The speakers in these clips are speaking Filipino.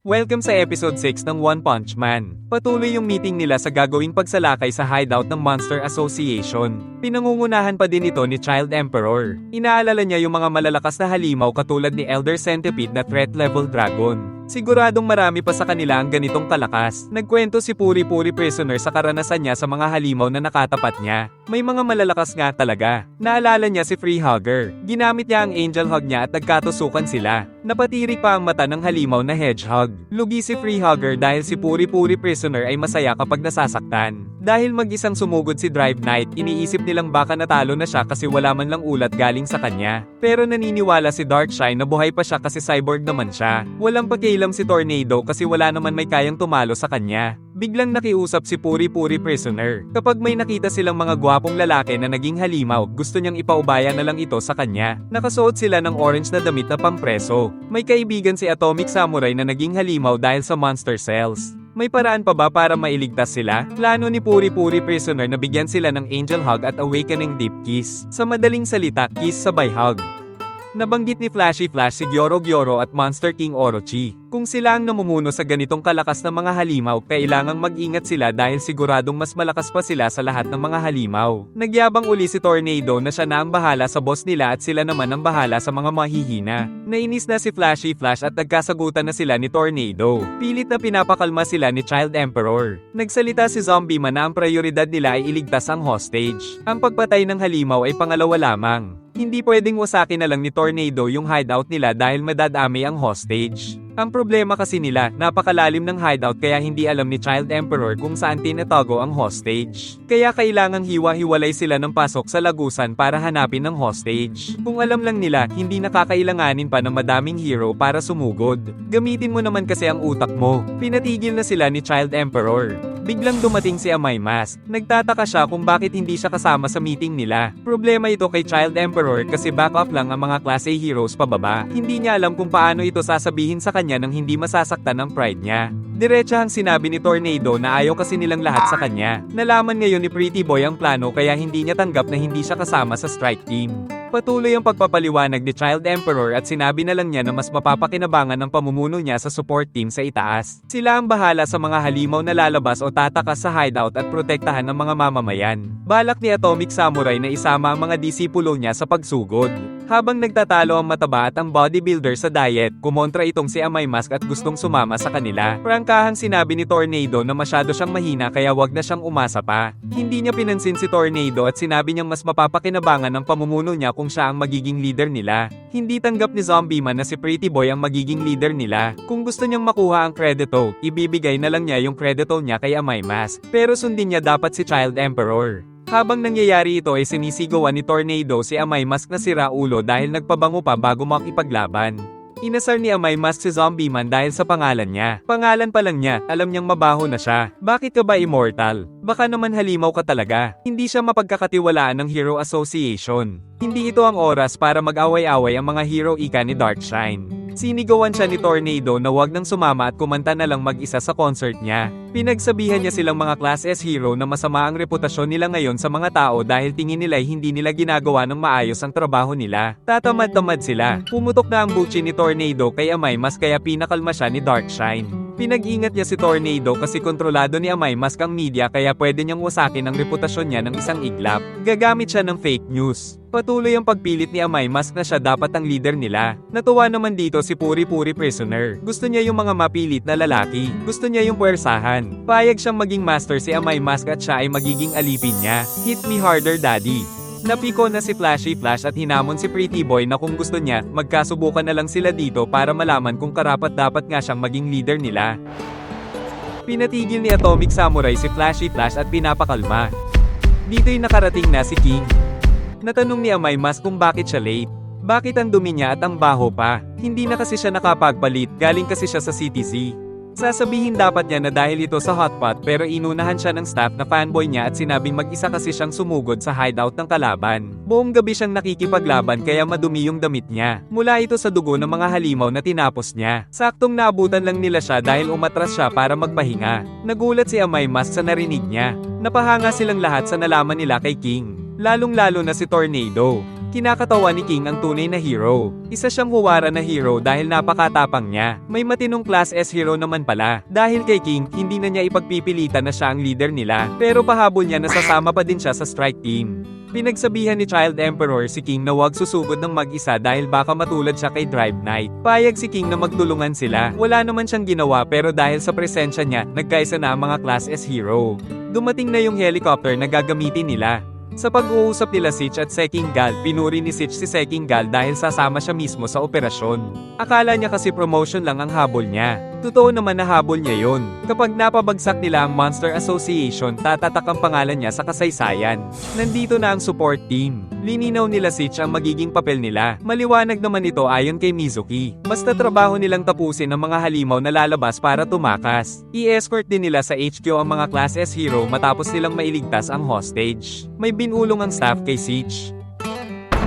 Welcome sa episode 6 ng One Punch Man. Patuloy yung meeting nila sa gagawing pagsalakay sa hideout ng Monster Association. Pinangungunahan pa din ito ni Child Emperor. Inaalala niya yung mga malalakas na halimaw katulad ni Elder Centipede na threat level dragon. Siguradong marami pa sa kanila ang ganitong kalakas. Nagkwento si Puri Puri Prisoner sa karanasan niya sa mga halimaw na nakatapat niya. May mga malalakas nga talaga. Naalala niya si Freehugger. Ginamit niya ang Angel Hug niya at nagkatusukan sila. Napatirik pa ang mata ng halimaw na Hedgehog. Lugi si Freehugger dahil si Puri Puri Prisoner ay masaya kapag nasasaktan. Dahil mag-isang sumugod si Drive Knight, iniisip nilang baka natalo na siya kasi wala man lang ulat galing sa kanya. Pero naniniwala si Darkshine na buhay pa siya kasi cyborg naman siya. Walang pakialam si Tornado kasi wala naman may kayang tumalo sa kanya. Biglang nakiusap si Puri Puri Prisoner. Kapag may nakita silang mga gwapong lalaki na naging halimaw, gusto niyang ipaubaya na lang ito sa kanya. Nakasuot sila ng orange na damit na pampreso. May kaibigan si Atomic Samurai na naging halimaw dahil sa monster cells. May paraan pa ba para mailigtas sila? Plano ni Puri Puri Prisoner na bigyan sila ng Angel Hug at Awakening Deep Kiss. Sa madaling salita, kiss sabay hug. Nabanggit ni Flashy Flash si Gyoro Gyoro at Monster King Orochi. Kung sila ang namumuno sa ganitong kalakas na mga halimaw, kailangang mag-ingat sila dahil siguradong mas malakas pa sila sa lahat ng mga halimaw. Nagyabang uli si Tornado na siya na ang bahala sa boss nila at sila naman ang bahala sa mga mahihina. Nainis na si Flashy Flash at nagkasagutan na sila ni Tornado. Pilit na pinapakalma sila ni Child Emperor. Nagsalita si Zombie Man na ang prioridad nila ay iligtas ang hostage. Ang pagpatay ng halimaw ay pangalawa lamang. Hindi pwedeng wasakin na lang ni Tornado yung hideout nila dahil madadami ang hostage. Ang problema kasi nila, napakalalim ng hideout kaya hindi alam ni Child Emperor kung saan tinatago ang hostage. Kaya kailangang hiwa-hiwalay sila ng pasok sa lagusan para hanapin ang hostage. Kung alam lang nila, hindi nakakailanganin pa ng madaming hero para sumugod. Gamitin mo naman kasi ang utak mo. Pinatigil na sila ni Child Emperor. Biglang dumating si Amay Mask. Nagtataka siya kung bakit hindi siya kasama sa meeting nila. Problema ito kay Child Emperor kasi backup lang ang mga Class A heroes pababa. Hindi niya alam kung paano ito sasabihin sa kanya nang hindi masasaktan ang pride niya. Diretsahang sinabi ni Tornado na ayaw kasi nilang lahat sa kanya. Nalaman ngayon ni Pretty Boy ang plano kaya hindi niya tanggap na hindi siya kasama sa strike team. Patuloy ang pagpapaliwanag ni Child Emperor at sinabi na lang niya na mas mapapakinabangan ang pamumuno niya sa support team sa itaas. Sila ang bahala sa mga halimaw na lalabas o tatakas sa hideout at protektahan ng mga mamamayan. Balak ni Atomic Samurai na isama ang mga disipulo niya sa pagsugod. Habang nagtatalo ang mataba at ang bodybuilder sa diet, kumontra itong si Amay Mask at gustong sumama sa kanila. Prangkahang sinabi ni Tornado na masyado siyang mahina kaya wag na siyang umasa pa. Hindi niya pinansin si Tornado at sinabi niyang mas mapapakinabangan ang pamumuno niya kung siya ang magiging leader nila. Hindi tanggap ni Zombie Man na si Pretty Boy ang magiging leader nila. Kung gusto niyang makuha ang kredito, ibibigay na lang niya yung kredito niya kay Amay Mask. Pero sundin niya dapat si Child Emperor. Habang nangyayari ito ay sinisigawan ni Tornado si Amay Mask na sira ulo dahil nagpabango pa bago makipaglaban. Inasar ni Amay Mask si Zombie Man dahil sa pangalan niya. Pangalan pa lang niya, alam niyang mabaho na siya. Bakit ka ba immortal? Baka naman halimaw ka talaga. Hindi siya mapagkakatiwalaan ng Hero Association. Hindi ito ang oras para mag-away-away ang mga hero ika ni Darkshine. Sinigawan siya ni Tornado na wag nang sumama at kumanta na lang mag-isa sa concert niya. Pinagsabihan niya silang mga Class S hero na masama ang reputasyon nila ngayon sa mga tao dahil tingin nila ay hindi nila ginagawa ng maayos ang trabaho nila. Tatamad-tamad sila. Pumutok na ang buchi ni Tornado kay Amay mas kaya pinakalma siya ni Darkshine. Pinag-ingat niya si Tornado kasi kontrolado ni Amay Mask ang media kaya pwede niyang wasakin ang reputasyon niya ng isang iglap. Gagamit siya ng fake news. Patuloy ang pagpilit ni Amay Mask na siya dapat ang leader nila. Natuwa naman dito si Puri Puri Prisoner. Gusto niya yung mga mapilit na lalaki. Gusto niya yung puwersahan. Payag siyang maging master si Amay Mask at siya ay magiging alipin niya. Hit me harder daddy. Napiko na si Flashy Flash at hinamon si Pretty Boy na kung gusto niya, magkasubukan na lang sila dito para malaman kung karapat dapat nga siyang maging leader nila. Pinatigil ni Atomic Samurai si Flashy Flash at pinapakalma. Dito'y nakarating na si King. Natanong ni Amay Mas kung bakit siya late. Bakit ang dumi niya at ang baho pa? Hindi na kasi siya nakapagpalit, galing kasi siya sa CTC. Sasabihin dapat niya na dahil ito sa hotpot pero inunahan siya ng staff na fanboy niya at sinabing mag-isa kasi siyang sumugod sa hideout ng kalaban. Buong gabi siyang nakikipaglaban kaya madumi yung damit niya. Mula ito sa dugo ng mga halimaw na tinapos niya. Saktong naabutan lang nila siya dahil umatras siya para magpahinga. Nagulat si Amay Mas sa narinig niya. Napahanga silang lahat sa nalaman nila kay King. Lalong-lalo na si Tornado. Kinakatawa ni King ang tunay na hero. Isa siyang huwara na hero dahil napakatapang niya. May matinong class S hero naman pala. Dahil kay King, hindi na niya ipagpipilitan na siya ang leader nila. Pero pahabol niya na sasama pa din siya sa strike team. Pinagsabihan ni Child Emperor si King na huwag susugod ng mag-isa dahil baka matulad siya kay Drive Knight. Payag si King na magtulungan sila. Wala naman siyang ginawa pero dahil sa presensya niya, nagkaisa na ang mga Class S hero. Dumating na yung helicopter na gagamitin nila. Sa pag-uusap nila Sitch at Seking Gal, pinuri ni Sitch si Seking Gal dahil sasama siya mismo sa operasyon. Akala niya kasi promotion lang ang habol niya. Totoo naman na habol niya yon. Kapag napabagsak nila ang Monster Association, tatatak ang pangalan niya sa kasaysayan. Nandito na ang support team. Lininaw nila Sitch ang magiging papel nila. Maliwanag naman ito ayon kay Mizuki. Basta trabaho nilang tapusin ang mga halimaw na lalabas para tumakas. I-escort din nila sa HQ ang mga Class S hero matapos nilang mailigtas ang hostage. May binulong ang staff kay Sitch.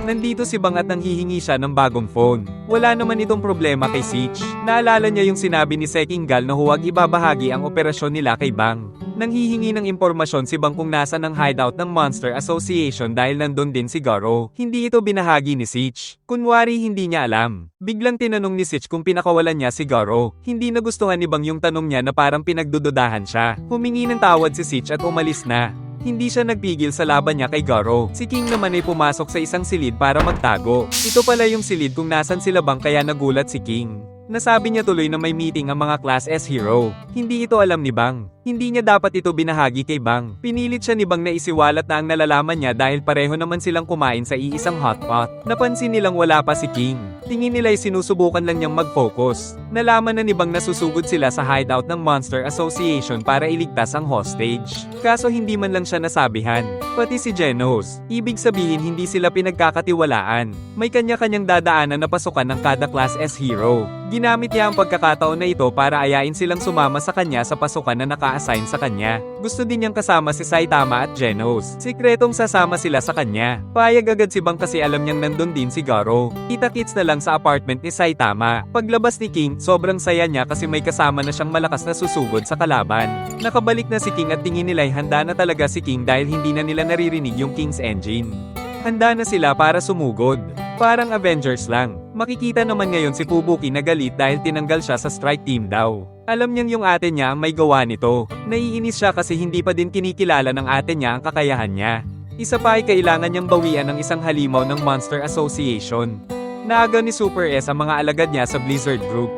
Nandito si Bang at nanghihingi siya ng bagong phone. Wala naman itong problema kay Sitch. Naalala niya yung sinabi ni Seking Gal na huwag ibabahagi ang operasyon nila kay Bang. Nanghihingi ng impormasyon si Bang kung nasa ng hideout ng Monster Association dahil nandun din si Garo. Hindi ito binahagi ni Sitch. Kunwari hindi niya alam. Biglang tinanong ni Sitch kung pinakawalan niya si Garo. Hindi nagustuhan ni Bang yung tanong niya na parang pinagdududahan siya. Humingi ng tawad si Sitch at umalis na. Hindi siya nagpigil sa laban niya kay Garo. Si King naman ay pumasok sa isang silid para magtago. Ito pala yung silid kung nasan sila bang kaya nagulat si King. Nasabi niya tuloy na may meeting ang mga Class S hero. Hindi ito alam ni Bang. Hindi niya dapat ito binahagi kay Bang. Pinilit siya ni Bang na isiwalat na ang nalalaman niya dahil pareho naman silang kumain sa iisang hotpot. Napansin nilang wala pa si King. Tingin nila ay sinusubukan lang niyang mag-focus. Nalaman na ni Bang na susugod sila sa hideout ng Monster Association para iligtas ang hostage. Kaso hindi man lang siya nasabihan. Pati si Genos. Ibig sabihin hindi sila pinagkakatiwalaan. May kanya-kanyang dadaanan na pasukan ng kada Class S hero. Ginamit niya ang pagkakataon na ito para ayain silang sumama sa kanya sa pasukan na naka-assign sa kanya. Gusto din niyang kasama si Saitama at Genos. Sikretong sasama sila sa kanya. Payag agad si Bang kasi alam niyang nandun din si Garo. Kita-kits na lang sa apartment ni Saitama. Paglabas ni King, sobrang saya niya kasi may kasama na siyang malakas na susugod sa kalaban. Nakabalik na si King at tingin nila'y handa na talaga si King dahil hindi na nila naririnig yung King's engine. Handa na sila para sumugod. Parang Avengers lang. Makikita naman ngayon si Fubuki na galit dahil tinanggal siya sa strike team daw. Alam niyang yung ate niya may gawa nito. Naiinis siya kasi hindi pa din kinikilala ng ate niya ang kakayahan niya. Isa pa ay kailangan niyang bawian ng isang halimaw ng Monster Association. Naaga ni Super S ang mga alagad niya sa Blizzard Group.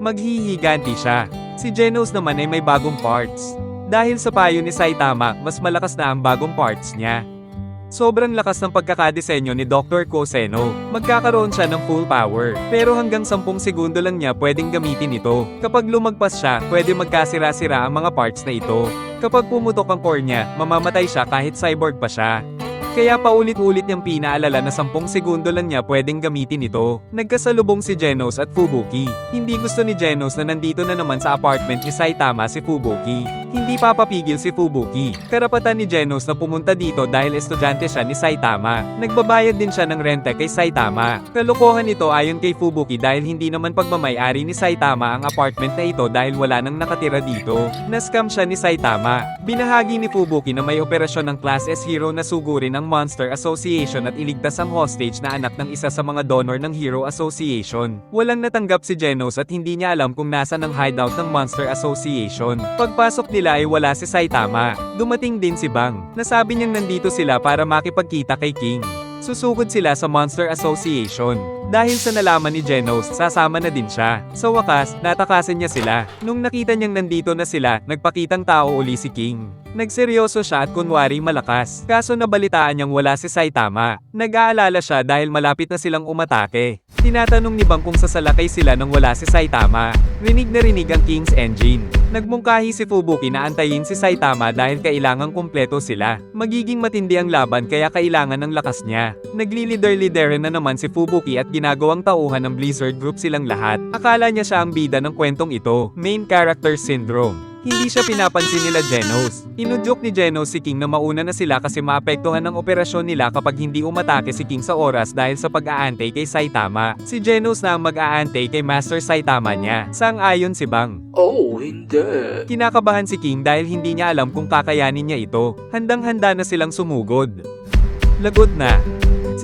Maghihiganti siya. Si Genos naman ay may bagong parts. Dahil sa payo ni Saitama, mas malakas na ang bagong parts niya. Sobrang lakas ng pagkakadesenyo ni Dr. Koseno. Magkakaroon siya ng full power. Pero hanggang 10 segundo lang niya pwedeng gamitin ito. Kapag lumagpas siya, pwede magkasira-sira ang mga parts na ito. Kapag pumutok ang core niya, mamamatay siya kahit cyborg pa siya. Kaya paulit-ulit niyang pinaalala na 10 segundo lang niya pwedeng gamitin ito. Nagkasalubong si Genos at Fubuki. Hindi gusto ni Genos na nandito na naman sa apartment ni Saitama si Fubuki. Hindi papapigil si Fubuki. Karapatan ni Genos na pumunta dito dahil estudyante siya ni Saitama. Nagbabayad din siya ng renta kay Saitama. Kalokohan ito ayon kay Fubuki dahil hindi naman pagmamayari ni Saitama ang apartment na ito dahil wala nang nakatira dito. Nascam siya ni Saitama. Binahagi ni Fubuki na may operasyon ng Class S hero na sugurin ang Monster Association at iligtas ang hostage na anak ng isa sa mga donor ng Hero Association. Walang natanggap si Genos at hindi niya alam kung nasa ng hideout ng Monster Association. Pagpasok nila ay wala si Saitama. Dumating din si Bang. Nasabi niyang nandito sila para makipagkita kay King. Susugod sila sa Monster Association. Dahil sa nalaman ni Genos, sasama na din siya. Sa wakas, natakasan niya sila. Nung nakita niyang nandito na sila, nagpakitang tao uli si King. Nagseryoso siya at kunwari malakas. Kaso nabalitaan niyang wala si Saitama. Nag-aalala siya dahil malapit na silang umatake. Tinatanong ni Bang kung sasalakay sila nang wala si Saitama. Rinig na rinig ang King's engine. Nagmungkahi si Fubuki na antayin si Saitama dahil kailangang kumpleto sila. Magiging matindi ang laban kaya kailangan ng lakas niya. Nagli-leader-leader na naman si Fubuki at ginagawang tauhan ng Blizzard Group silang lahat. Akala niya siya ang bida ng kwentong ito, main character syndrome. Hindi siya pinapansin nila Genos. Inudyok ni Genos si King na mauna na sila kasi maapektuhan ng operasyon nila kapag hindi umatake si King sa oras dahil sa pag-aantay kay Saitama. Si Genos na ang mag-aantay kay Master Saitama niya. Sang ayon si Bang. Oh, hindi. Kinakabahan si King dahil hindi niya alam kung kakayanin niya ito. Handang-handa na silang sumugod. Lagot na.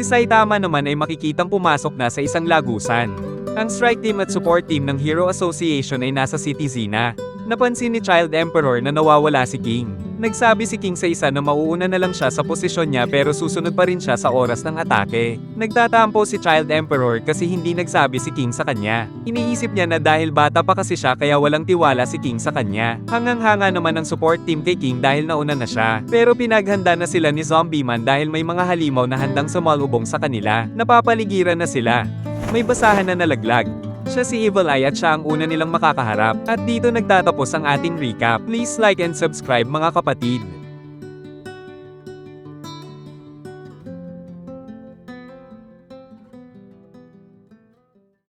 Si Saitama naman ay makikitang pumasok na sa isang lagusan. Ang strike team at support team ng Hero Association ay nasa City Zina. Napansin ni Child Emperor na nawawala si King. Nagsabi si King sa isa na mauuna na lang siya sa posisyon niya pero susunod pa rin siya sa oras ng atake. Nagtatampo si Child Emperor kasi hindi nagsabi si King sa kanya. Iniisip niya na dahil bata pa kasi siya kaya walang tiwala si King sa kanya. Hangang-hanga naman ang support team kay King dahil nauna na siya. Pero pinaghanda na sila ni Zombie Man dahil may mga halimaw na handang sumalubong sa kanila. Napapaligiran na sila. May basahan na nalaglag. Siya si Evil Eye at siya ang una nilang makakaharap. At dito nagtatapos ang ating recap. Please like and subscribe mga kapatid.